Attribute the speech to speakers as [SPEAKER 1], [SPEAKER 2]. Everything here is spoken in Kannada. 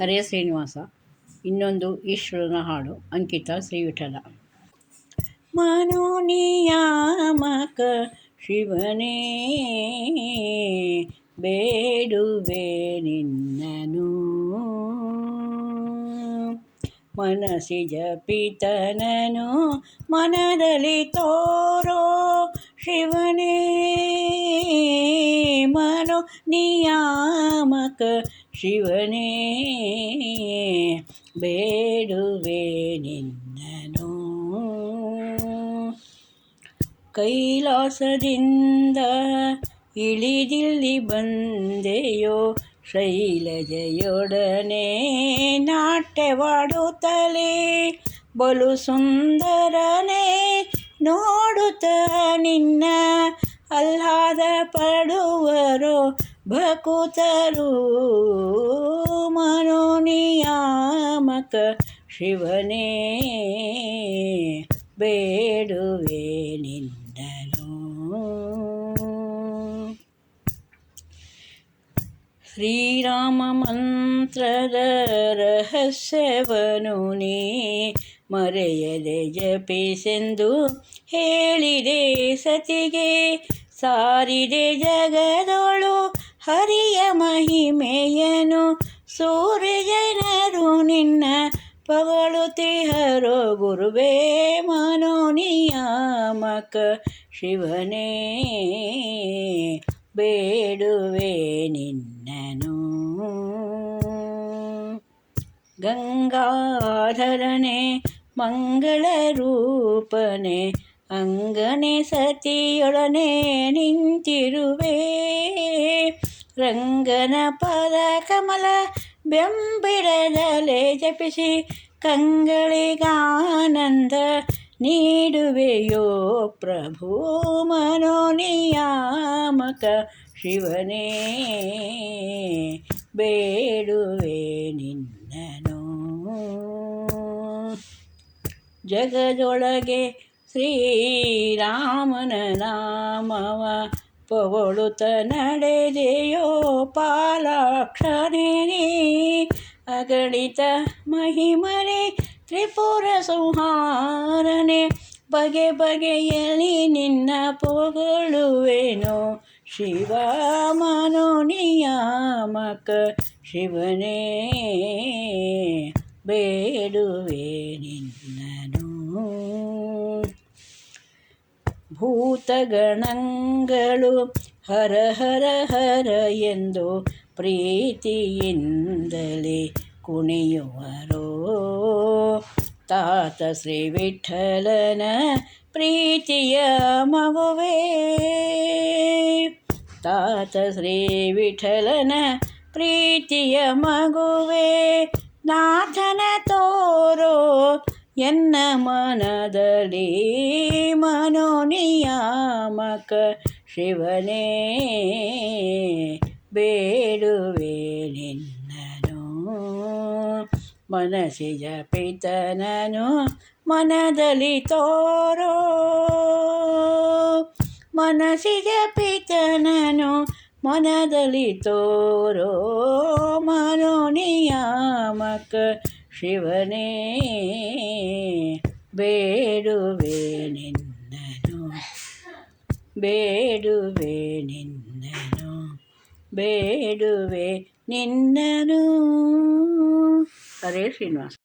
[SPEAKER 1] ಹರೇ ಶ್ರೀನಿವಾಸ, ಇನ್ನೊಂದು ಈಶ್ವರನ ಹಾಡು, ಅಂಕಿತ ಶ್ರೀವಿಠಲ. ಮನೋನಿಯಾಮಕ ಶಿವನೇ, ಬೇಡುವೆ ನಿನ್ನನು. ಮನಸಿ ಜಪಿತನನು, ಮನದಲ್ಲಿ ತೋರೋ ಶಿವನೇ. ಮನೋ ನಿಯಾಮಕ ಶಿವನೇ ಬೇಡುವೆ ನಿನ್ನನು ಕೈಲಾಸದಿಂದ ಇಳಿದಿಲ್ಲಿ ಬಂದೆಯೋ ಶೈಲಜೆಯೊಡನೆ ನಾಟ್ಯವಾಡುತ್ತಲೇ ಬಲು ಸುಂದರನೇ ನೋಡುತ್ತ ನಿನ್ನ ಅಲ್ಲಾದ ಪಡುವರು ಭಕುತರು ಮನೋನಿಯಾಮಕ ಶಿವನೇ, ಬೇಡುವೆ ನಿಂದನು ಶ್ರೀರಾಮ ಮಂತ್ರದ ರಹಸ್ಯವನು ನೀ ಮರೆಯದೆ ಜಪಿಸೆಂದು ಹೇಳಿದೆ ಸತಿಗೆ. ಸಾರಿದೆ ಜಗದೊಳು ಹರಿಯ ಮಹಿಮೆಯನು ಸೂರ್ಯಜನರು ಶಿವನೇ, ಬೇಡುವೆ ನಿನ್ನನು ಗಂಗಾಧರನೆ, ಮಂಗಳ ರೂಪನೆ, ಅಂಗನೆ ಸತಿಯೊಡನೆ ನಿಂತಿರುವೆ. ರಂಗನ ಪದ ಕಮಲ ಬೆಂಬಿಡದಲೆ ಜಪಿಸಿ ಕಂಗಳಿಗಾನಂದ ನೀಡುವೆಯೋ ಪ್ರಭು ಮನೋನಿಯಾಮಕ ಶಿವನೇ ಬೇಡುವೆ ನಿನ್ನನು ಜಗದೊಳಗೆ ಶ್ರೀರಾಮನ ನಾಮವ ಪೊಗಳುತ ನಡೆದೆಯೋ ಪಾಲಾಕ್ಷನೇ ಅಗಣಿತ ಮಹಿಮನೆ ತ್ರಿಪುರ ಸಂಹಾರನೆ ಬಗೆ ಬಗೆಯಲ್ಲಿ ನಿನ್ನ ಪೊಗಳುವೆನೋ. ಶಿವ ಮನೋನಿಯಾಮಕ ಶಿವನೇ ಬೇಡುವೆ ನಿನ್ನನು ಭೂತಗಣಗಳು ಹರ ಹರ ಹರ ಎಂದು ಪ್ರೀತಿಯಿಂದಲೇ ಕುಣಿಯುವರೋ. ತಾತ ಶ್ರೀ ವಿಠಲನ ಪ್ರೀತಿಯ ಮಗುವೇ ತಾತ ಶ್ರೀ ವಿಠಲನ ಪ್ರೀತಿಯ ಮಗುವೇ ನಾಥನ ತೋರೋ ಎನ್ನ ಮನದಲ್ಲಿ ಮನೋನಿಯಾಮಕ ಶಿವನೇ ಬೇಡುವೆ ನಿನ್ನನು ಮನಸ್ಸಿಜ ಪಿತನನು ಮನದಲ್ಲಿ ತೋರೋ. ಮನಸಿಜ ಪಿತನನು ಮನದಲ್ಲಿ ತೋರೋ. ಮನೋನಿಯಾಮಕ ಶಿವನೇ ಬೇಡುವೆ ನಿನ್ನನು ಬೇಡುವೆ ಬೇಡುವೆ ನಿನ್ನನು ಹರೇ ಶ್ರೀನಿವಾಸ.